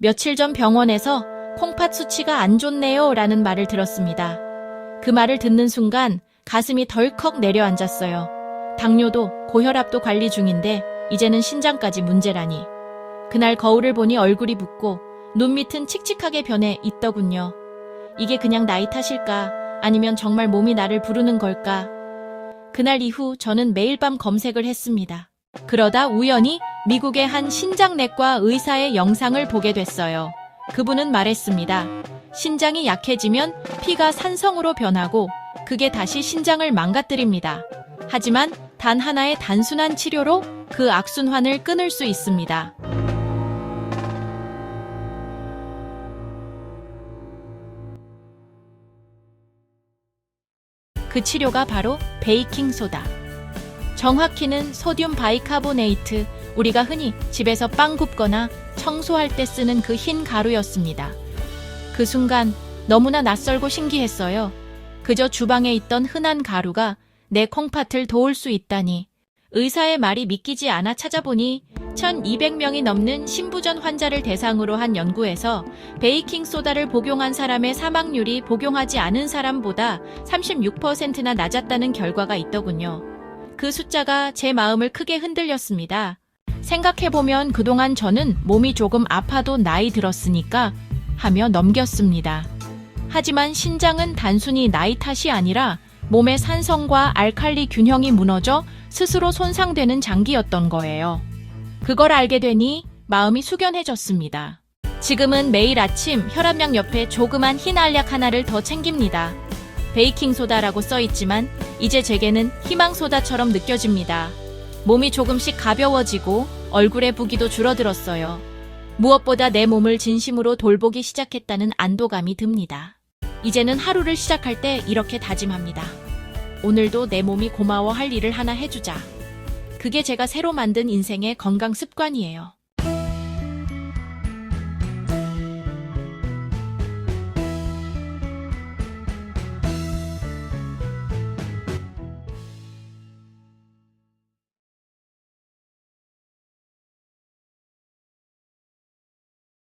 며칠 전 병원에서 콩팥 수치가 안 좋네요 라는 말을 들었습니다. 그 말을 듣는 순간 가슴이 덜컥 내려앉았어요. 당뇨도 고혈압도 관리 중인데 이제는 신장까지 문제라니. 그날 거울을 보니 얼굴이 붓고 눈 밑은 칙칙하게 변해 있더군요. 이게 그냥 나이 탓일까? 아니면 정말 몸이 나를 부르는 걸까? 그날 이후 저는 매일 밤 검색을 했습니다. 그러다 우연히 미국의 한 신장내과 의사의 영상을 보게 됐어요. 그분은 말했습니다. 신장이 약해지면 피가 산성으로 변하고 그게 다시 신장을 망가뜨립니다. 하지만 단 하나의 단순한 치료로 그 악순환을 끊을 수 있습니다. 그 치료가 바로 베이킹 소다. 정확히는 소듐 바이카보네이트, 우리가 흔히 집에서 빵 굽거나 청소할 때 쓰는 그 흰 가루였습니다. 그 순간 너무나 낯설고 신기했어요. 그저 주방에 있던 흔한 가루가 내 콩팥을 도울 수 있다니. 의사의 말이 믿기지 않아 찾아보니 1200명이 넘는 신부전 환자를 대상으로 한 연구에서 베이킹 소다를 복용한 사람의 사망률이 복용하지 않은 사람보다 36%나 낮았다는 결과가 있더군요. 그 숫자가 제 마음을 크게 흔들렸습니다. 생각해보면 그동안 저는 몸이 조금 아파도 나이 들었으니까 하며 넘겼습니다. 하지만 신장은 단순히 나이 탓이 아니라 몸의 산성과 알칼리 균형이 무너져 스스로 손상되는 장기였던 거예요. 그걸 알게 되니 마음이 숙연해졌습니다. 지금은 매일 아침 혈압약 옆에 조그만 흰 알약 하나를 더 챙깁니다. 베이킹소다라고 써 있지만 이제 제게는 희망소다처럼 느껴집니다. 몸이 조금씩 가벼워지고 얼굴의 부기도 줄어들었어요. 무엇보다 내 몸을 진심으로 돌보기 시작했다는 안도감이 듭니다. 이제는 하루를 시작할 때 이렇게 다짐합니다. 오늘도 내 몸이 고마워할 일을 하나 해주자. 그게 제가 새로 만든 인생의 건강 습관이에요.